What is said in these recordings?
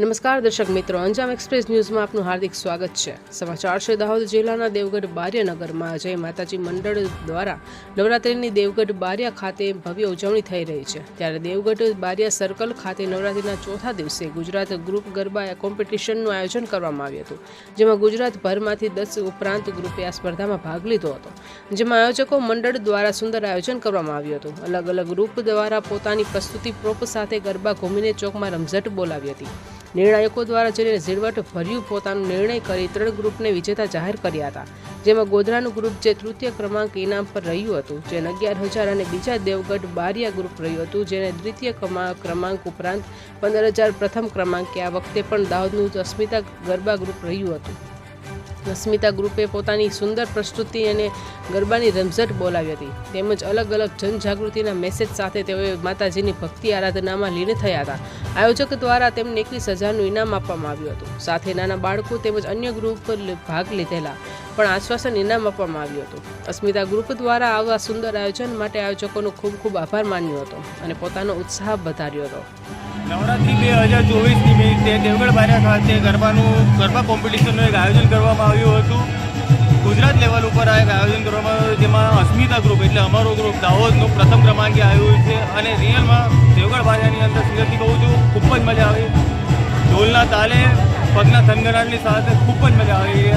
નમસ્કાર દર્શક મિત્રો, અંજામ એક્સપ્રેસ ન્યૂઝમાં આપનું હાર્દિક સ્વાગત છે. સમાચાર છે, દાહોદ જિલ્લાના દેવગઢ બારિયાનગરમાં જય માતાજી મંડળ દ્વારા નવરાત્રિની દેવગઢ બારિયા ખાતે ભવ્ય ઉજવણી થઈ રહી છે. ત્યારે દેવગઢ બારિયા સર્કલ ખાતે નવરાત્રિના ચોથા દિવસે ગુજરાત ગ્રુપ ગરબા કોમ્પિટિશનનું આયોજન કરવામાં આવ્યું હતું, જેમાં ગુજરાતભરમાંથી દસ ઉપરાંત ગ્રુપે આ સ્પર્ધામાં ભાગ લીધો હતો. જેમાં આયોજકો મંડળ દ્વારા સુંદર આયોજન કરવામાં આવ્યું હતું. અલગ અલગ ગ્રુપ દ્વારા પોતાની પ્રસ્તુતિ પ્રોપ સાથે ગરબા ઘૂમીને ચોકમાં રમઝટ બોલાવી હતી. નિર્ણાયકો દ્વારા જેને ઝીણવટ ભર્યું પોતાનો નિર્ણય કરી ત્રણ ગ્રુપને વિજેતા જાહેર કર્યા હતા, જેમાં ગોધરાનું ગ્રુપ જે તૃતીય ક્રમાંક ઇનામ પર રહ્યું હતું, જેને અગિયાર હજાર અને બીજા દેવગઢ બારિયા ગ્રુપ રહ્યું હતું, જેને દ્વિતીય ક્રમા- ક્રમાંક ઉપરાંત પંદર હજાર પ્રથમ ક્રમાંકે આ વખતે પણ દાહોદનું અસ્મિતા ગરબા ગ્રુપ રહ્યું હતું. અસ્મિતા ગ્રુપે પોતાની સુંદર પ્રસ્તુતિ અને ગરબાની રમઝટ બોલાવી હતી. તેમજ અલગ અલગ જનજાગૃતિના મેસેજ સાથે તેઓએ માતાજીની ભક્તિ આરાધનામાં લીન થયા હતા. આયોજક દ્વારા તેમને એકવીસ હજારનું ઇનામ આપવામાં આવ્યું હતું. સાથે નાના બાળકો તેમજ અન્ય ગ્રુપ પર ભાગ લીધેલા પણ આશ્વાસન ઇનામ આપવામાં આવ્યું હતું. અસ્મિતા ગ્રુપ દ્વારા આવા સુંદર આયોજન માટે આયોજકોનો ખૂબ ખૂબ આભાર માન્યો હતો અને પોતાનો ઉત્સાહ વધાર્યો હતો. નવરાત્રિ બે હજાર ચોવીસ નિમિત્તે દેવગઢ બારિયા ખાતે ગરબાનું, ગરબા કોમ્પિટિશનનું એક આયોજન કરવામાં આવ્યું હતું. ગુજરાત લેવલ ઉપર આ એક આયોજન કરવામાં આવ્યું, જેમાં અસ્મિતા ગ્રુપ, એટલે અમારો ગ્રુપ, દાહોદનું પ્રથમ ક્રમાંકે આવ્યું છે અને રિયલમાં દેવગઢ બારિયાની અંદર સિરિયસલી કહું છું ખૂબ જ મજા આવી. ઢોલના તાલે, પગના થનગનાટની સાથે ખૂબ જ મજા આવી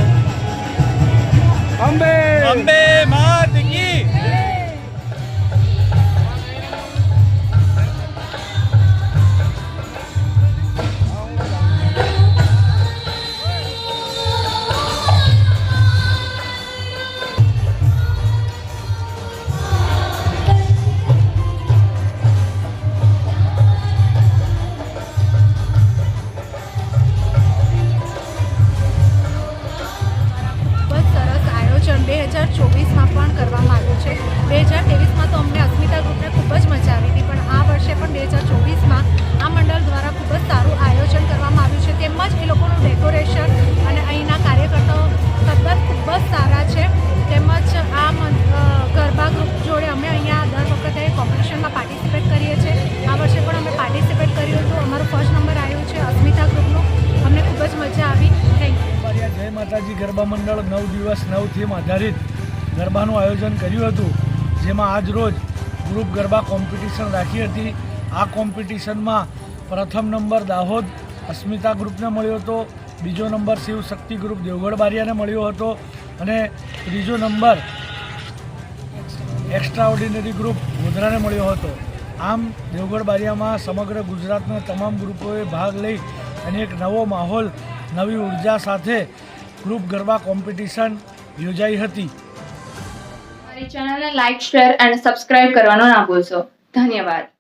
હજાર ચોવીસમાં પણ કરવામાં આવ્યું છે. માતાજી ગરબા મંડળ નવ દિવસ નવ થીમ આધારિત ગરબાનું આયોજન કર્યું હતું, જેમાં આજ રોજ ગ્રુપ ગરબા કોમ્પિટિશન રાખી હતી. આ કોમ્પિટિશનમાં પ્રથમ નંબર દાહોદ અસ્મિતા ગ્રુપને મળ્યો હતો, બીજો નંબર શિવ શક્તિ ગ્રુપ દેવગઢ બારિયાને મળ્યો હતો અને ત્રીજો નંબર એક્સ્ટ્રા ઓર્ડિનરી ગ્રુપ ગોધરાને મળ્યો હતો. આમ દેવગઢ બારિયામાં સમગ્ર ગુજરાતના તમામ ગ્રુપોએ ભાગ લઈ અને એક નવો માહોલ, નવી ઊર્જા સાથે ગ્રુપ ગરબા કોમ્પિટિશન યોજાઈ હતી. મારી ચેનલને લાઇક શેર અને સબસ્ક્રાઇબ કરવાનો ના ભૂલશો. ધન્યવાદ.